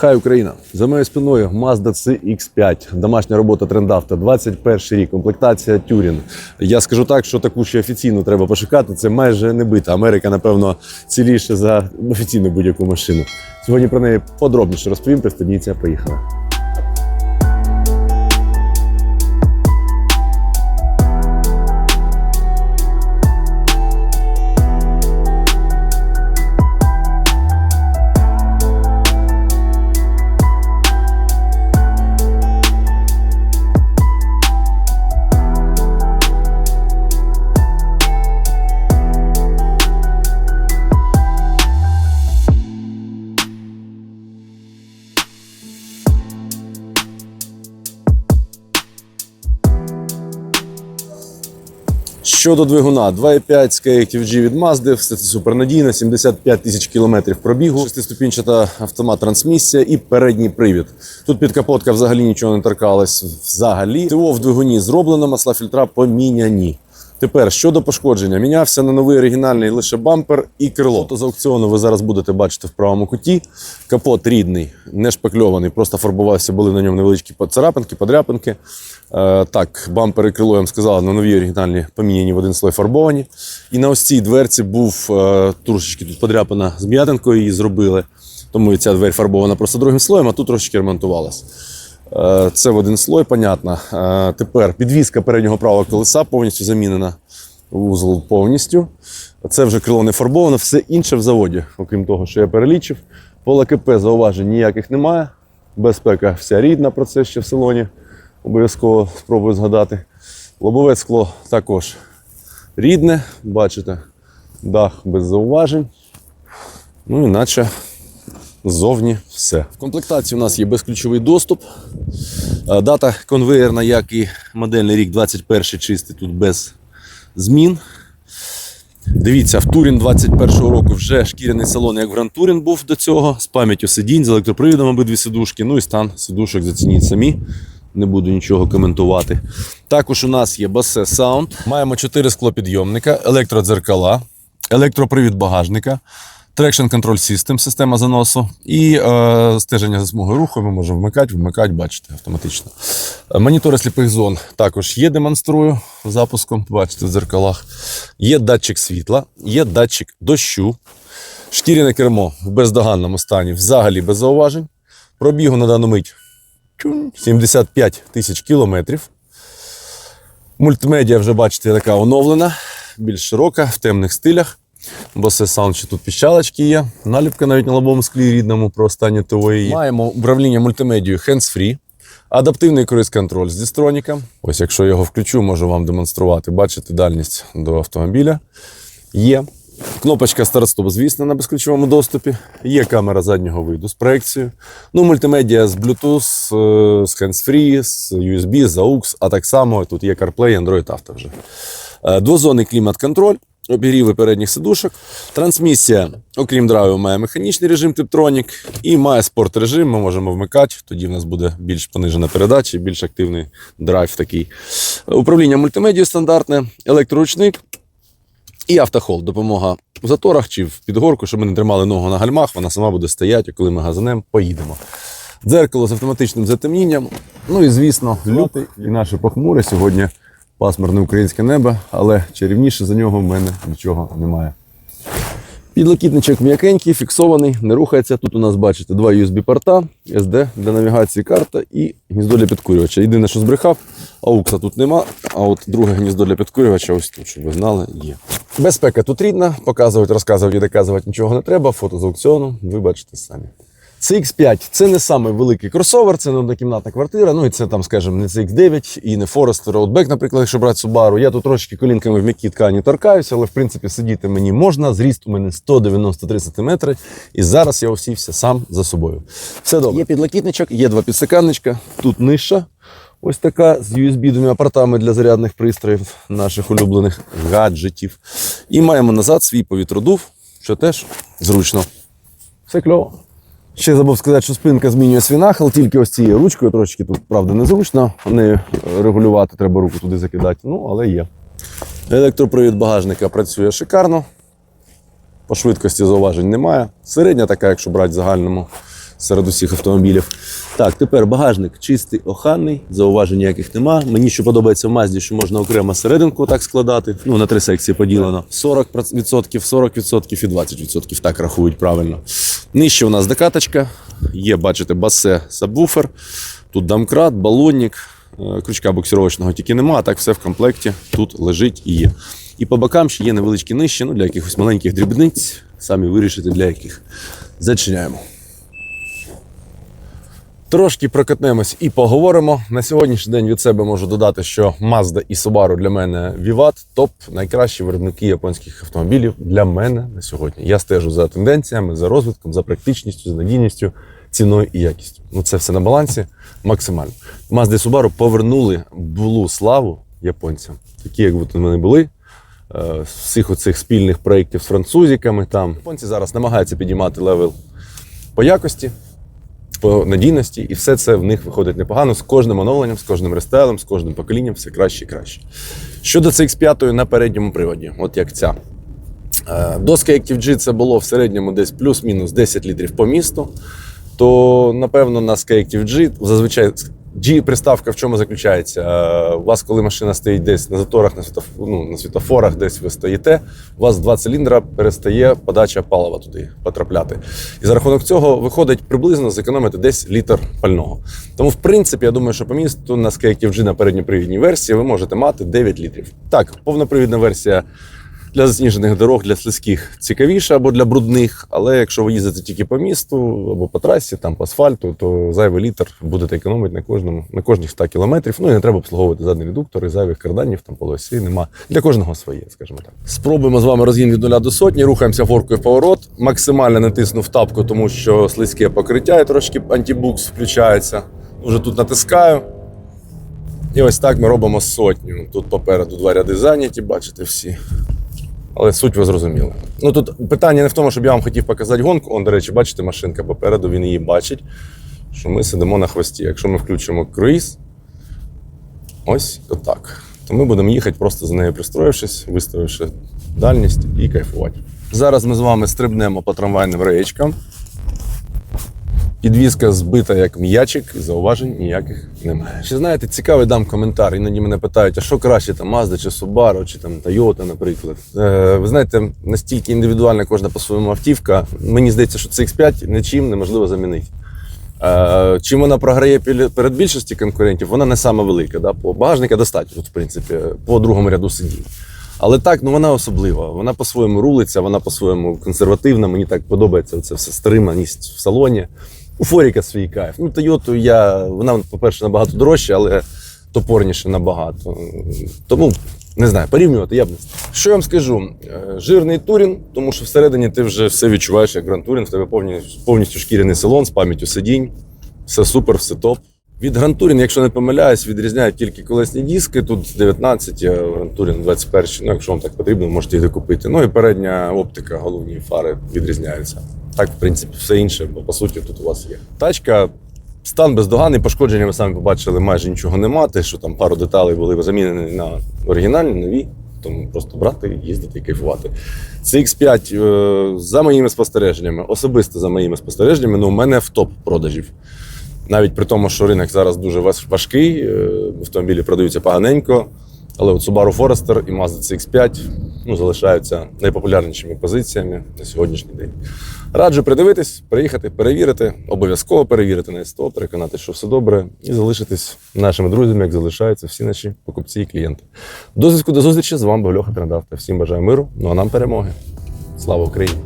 Хай Україна! За моєю спиною Mazda CX5, домашня робота трендавта, 21 рік, комплектація Тюрін. Я скажу так, що таку ще офіційну треба пошукати. Це майже не бита. Америка, напевно, ціліше за офіційну будь-яку машину. Сьогодні про неї подробніше розповім. Пристебніться, поїхали. Щодо двигуна, 2.5 Skyactiv-G від Mazda, все це супернадійно, 75 тисяч кілометрів пробігу, шестиступінчата автомат трансмісія і передній привід. Тут під капотка взагалі нічого не торкалось. Взагалі, ТО в двигуні зроблено, масла фільтра поміняні. Тепер щодо пошкодження, мінявся на новий оригінальний лише бампер і крило. То з аукціону ви зараз будете бачити в правому куті. Капот рідний, не шпакльований, просто фарбувався, були на ньому невеличкі царапинки, подряпинки. Е, так, бампер і крило, я вам сказав, на нові оригінальні поміняні в один слой фарбовані. І на ось цій дверці був е, трошечки тут подряпина з м'ятинкою, її зробили. Тому і ця двері фарбована просто другим слоєм, а тут трошечки ремонтувалась. Е, Це в один слой, понятно. Е, Тепер підвізка переднього правого колеса повністю замінена. Вузол повністю. Це вже крило не фарбоване, все інше в заводі, окрім того, що я перелічив. По ЛКП зауважень ніяких немає. Безпека вся рідна про це ще в салоні. Обов'язково спробую згадати. Лобове скло також рідне, бачите, дах без зауважень. Ну, іначе ззовні все. В комплектації у нас є безключовий доступ. Е, Дата конвеєрна, як і модельний рік 21 чистий, тут без змін. Дивіться, в Турін 21-го року вже шкіряний салон, як в Гранд Турін був до цього, з пам'яттю сидінь, з електропривідом обидві сидушки. Ну і стан сидушок зацініть самі. Не буду нічого коментувати. Також у нас є Bose Sound. Маємо 4 склопідйомника, електродзеркала, електропривід багажника, Traction Control System, система заносу і е, стеження за смугою руху. Ми можемо вмикати, вмикати, бачите, автоматично. Е, Монітори сліпих зон також є, демонструю запуском, бачите, в дзеркалах. Є датчик світла, є датчик дощу, шкіряне кермо в бездоганному стані, взагалі без зауважень. Пробігу на дану мить 75 тисяч кілометрів. Мультимедіа вже, бачите, така оновлена, більш широка, в темних стилях. Бо це саунд, що тут піщалочки є. Наліпка навіть на лобовому склі рідному про останнє ТО є. Маємо управління мультимедією hands-free, адаптивний круїз-контроль з дістроніка. Ось, якщо я його включу, можу вам демонструвати. Бачите дальність до автомобіля. Є. Кнопочка старт-стоп, звісно, на безключовому доступі. Є камера заднього виду з проекцією. Ну, мультимедіа з Bluetooth, е, з hands-free, з USB, з AUX, а так само тут є CarPlay, Android Auto вже. Е, Двозонний клімат-контроль, обігріви передніх сидушок. Трансмісія, окрім драйву, має механічний режим Tiptronic і має спорт режим. Ми можемо вмикати. Тоді в нас буде більш понижена передача, більш активний драйв такий. Управління мультимедією стандартне, електроручник. І автохол, допомога в заторах чи в підгорку, щоб ми не тримали ногу на гальмах, вона сама буде стояти, коли ми газанем, поїдемо. Дзеркало з автоматичним затемнінням. Ну і звісно, лютий і наше похмуре сьогодні пасмурне українське небо, але чарівніше за нього в мене нічого немає. Підлокітничок м'якенький, фіксований, не рухається. Тут у нас, бачите, два USB-порта, SD для навігації карта і гніздо для підкурювача. Єдине, що збрехав, аукса тут нема, а от друге гніздо для підкурювача ось тут, щоб ви знали, є. Безпека тут рідна, показувати, розказувати і доказувати нічого не треба. Фото з аукціону, ви бачите самі. CX5 це не самий великий кросовер, це не однокімнатна квартира. Ну і це там, скажімо, не CX9 і не Forester Outback, наприклад, якщо брати Subaru. Я тут трошки колінками в м'якій ткані торкаюся, але в принципі сидіти мені можна. Зріст у мене 193 см. І зараз я усівся сам за собою. Все добре. Є підлокітничок, є два підсиканничка, тут нижча. Ось така з USB двома портами для зарядних пристроїв наших улюблених гаджетів. І маємо назад свій повітродув, що теж зручно. Все кльово. Ще забув сказати, що спинка змінює свій нахил, тільки ось цією ручкою трошечки тут, правда, незручно. Нею регулювати, треба руку туди закидати. Ну, але є. Електропривід багажника працює шикарно. По швидкості зауважень немає. Середня така, якщо брати в загальному. Серед усіх автомобілів. Так, тепер багажник чистий, оханний, зауважень ніяких нема. Мені що подобається в Мазді, що можна окремо серединку так складати. Ну, на три секції поділено. 40%, 40% і 20%, так рахують правильно. Нижче у нас декаточка. Є, бачите, басе сабвуфер. Тут домкрат, балонник, е, крючка буксировочного тільки нема, а так все в комплекті тут лежить і є. І по бокам ще є невеличкі нижчі, ну для якихось маленьких дрібниць. Самі вирішите для яких. Зачиняємо. Трошки прокатнемось і поговоримо. На сьогоднішній день від себе можу додати, що Mazda і Subaru для мене Vivat топ найкращі виробники японських автомобілів для мене на сьогодні. Я стежу за тенденціями, за розвитком, за практичністю, за надійністю, ціною і якістю. Ну це все на балансі максимально. Mazda і Subaru повернули булу славу японцям, такі, як от вони були. е, Всіх оцих спільних проєктів з французиками там. Японці зараз намагаються підіймати левел по якості, по надійності, і все це в них виходить непогано з кожним оновленням, з кожним рестайлем, з кожним поколінням все краще і краще. Щодо CX5 на передньому приводі, от як ця. Е, Доска ActiveG це було в середньому десь плюс-мінус 10 літрів по місту. То, напевно, на Active G зазвичай G-приставка в чому заключається? Е, У вас, коли машина стоїть десь на заторах, на, світоф... ну, на світофорах, десь ви стоїте, у вас два циліндра перестає подача палива туди потрапляти. І за рахунок цього виходить приблизно зекономити десь літр пального. Тому, в принципі, я думаю, що по місту на Active G на передньопривідній версії ви можете мати 9 літрів. Так, повнопривідна версія для засніжених дорог, для слизьких цікавіше або для брудних. Але якщо ви їздите тільки по місту або по трасі, там по асфальту, то зайвий літр будете економити на кожному на кожних 100 кілометрів. Ну і не треба обслуговувати задні редуктори, зайвих карданів, там полосі нема. Для кожного своє, скажімо так. Спробуємо з вами розгін від 0 до сотні. Рухаємося горкою в поворот. Максимально натиснув тапку, тому що слизьке покриття і трошки антибукс включається. Уже тут натискаю. І ось так ми робимо сотню. Тут попереду два ряди зайняті, бачите всі. Але суть ви зрозуміли. Ну тут питання не в тому, щоб я вам хотів показати гонку. Он, до речі, бачите, машинка попереду, він її бачить, що ми сидимо на хвості. Якщо ми включимо круїз, ось отак. То ми будемо їхати просто за нею пристроївшись, виставивши дальність і кайфувати. Зараз ми з вами стрибнемо по трамвайним реєчкам. Підвізка збита як м'ячик, зауважень ніяких немає. Ще знаєте, цікавий дам коментар. Іноді мене питають, а що краще, там Mazda чи Subaru, чи там Toyota, наприклад. Е, ви знаєте, настільки індивідуальна кожна по-своєму автівка. Мені здається, що CX5 нічим неможливо замінити. Е, чим вона програє перед більшості конкурентів, вона не сама велика. Да? По багажника достатньо, тут, в принципі, по другому ряду сидінь. Але так, ну вона особлива. Вона по-своєму рулиться, вона по-своєму консервативна. Мені так подобається це все стриманість в салоні. У Форіка свій кайф. Ну, Тойоту я. Вона, по-перше, набагато дорожча, але топорніше набагато. Тому не знаю, порівнювати я б не став. Що я вам скажу? Е, Жирний турін, тому що всередині ти вже все відчуваєш як Гранд Турін, в тебе повністю, шкіряний салон з пам'яттю сидінь. Все супер, все топ. Від Touring, якщо не помиляюсь, відрізняють тільки колесні диски. Тут 19, а Touring 21. Ну, якщо вам так потрібно, можете їх докупити. Ну і передня оптика, головні фари відрізняються. Так, в принципі, все інше, бо по суті тут у вас є. Тачка. Стан бездоганний, пошкодження ви самі побачили, майже нічого нема. Те, що там пару деталей були замінені на оригінальні, нові. Тому просто брати, їздити і кайфувати. CX5, е, за моїми спостереженнями, особисто за моїми спостереженнями, ну, у мене в топ продажів. Навіть при тому, що ринок зараз дуже важ- важкий, е, автомобілі продаються поганенько. Але от Subaru Forester і Mazda CX5 ну, залишаються найпопулярнішими позиціями на сьогоднішній день. Раджу придивитись, приїхати, перевірити, обов'язково перевірити на СТО, переконати, що все добре, і залишитись нашими друзями, як залишаються всі наші покупці і клієнти. До зв'язку до зустрічі з вами був Льоха Трендавта. Всім бажаю миру, ну а нам перемоги. Слава Україні!